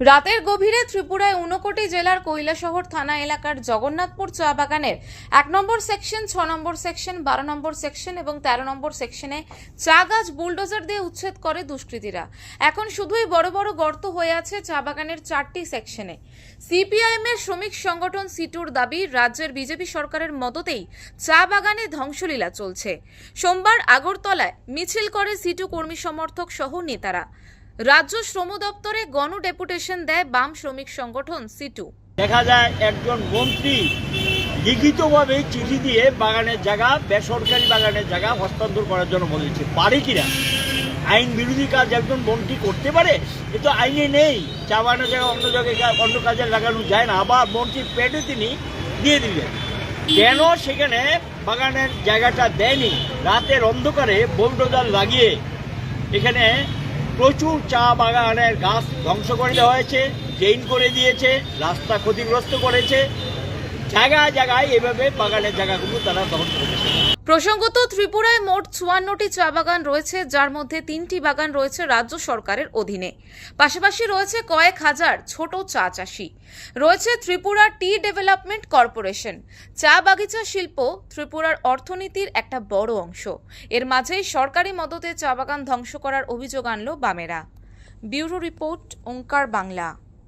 রাতের গভীরে ত্রিপুরায় ঊনকোটি জেলার কৈলাসহর থানা এলাকার জগন্নাথপুর চা বাগানের এক নম্বর সেকশন, ছ নম্বর সেকশন, বারো নম্বর সেকশন এবং তেরো নম্বর সেকশনে চা গাছ বুলডোজার দিয়ে উচ্ছেদ করে দুষ্কৃতীরা। এখন শুধুই বড় বড় গর্ত হয়ে আছে চা বাগানের চারটি সেকশনে। সিপিআইএম এর শ্রমিক সংগঠন সিটুর দাবি, রাজ্যের বিজেপি সরকারের মদতেই চা বাগানে ধ্বংসলীলা চলছে। সোমবার আগরতলায় মিছিল করে সিটু কর্মী সমর্থক সহ নেতারা। রাজ্য শ্রম দপ্তরে গণ ডেপুটেশন দেয় বাম শ্রমিক সংগঠন সিটু দেখা যায় একজন মন্ত্রী লিখিতভাবে চিঠি দিয়ে বাগানের জায়গা, বেসরকারি বাগানের জায়গা হস্তান্তর করার জন্য বলেছে পারে কিনা আইন বিরোধী কাজ একজন মন্ত্রী করতে পারে এ তো আইনে নেই। চা বাগানের জায়গা, অন্য জায়গায় অন্য কাজে লাগানো যায় না। আবার মন্ত্রীর পেটে তিনি দিয়ে দিলেন। কেন সেখানে বাগানের জায়গাটা দেয়নি? রাতের অন্ধকারে বোলডোজার লাগিয়ে এখানে প্রচুর চা বাগানের গাছ ধ্বংস করে দেওয়া হয়েছে জেইন করে দিয়েছে রাস্তা ক্ষতিগ্রস্ত করেছে। প্রসঙ্গত, ত্রিপুরায় মোট চুয়ান্নটি চা বাগান রয়েছে, যার মধ্যে তিনটি বাগান রয়েছে রাজ্য সরকারের অধীনে। পাশাপাশি রয়েছে কয়েক হাজার ছোট চা চাষি। রয়েছে ত্রিপুরা টি ডেভেলপমেন্ট কর্পোরেশন। চা বাগিচা শিল্প ত্রিপুরার অর্থনীতির একটা বড় অংশ। এর মাঝেই সরকারি মদতে চা বাগান ধ্বংস করার অভিযোগ আনল বামেরা। Bureau report, Onkar Bangla.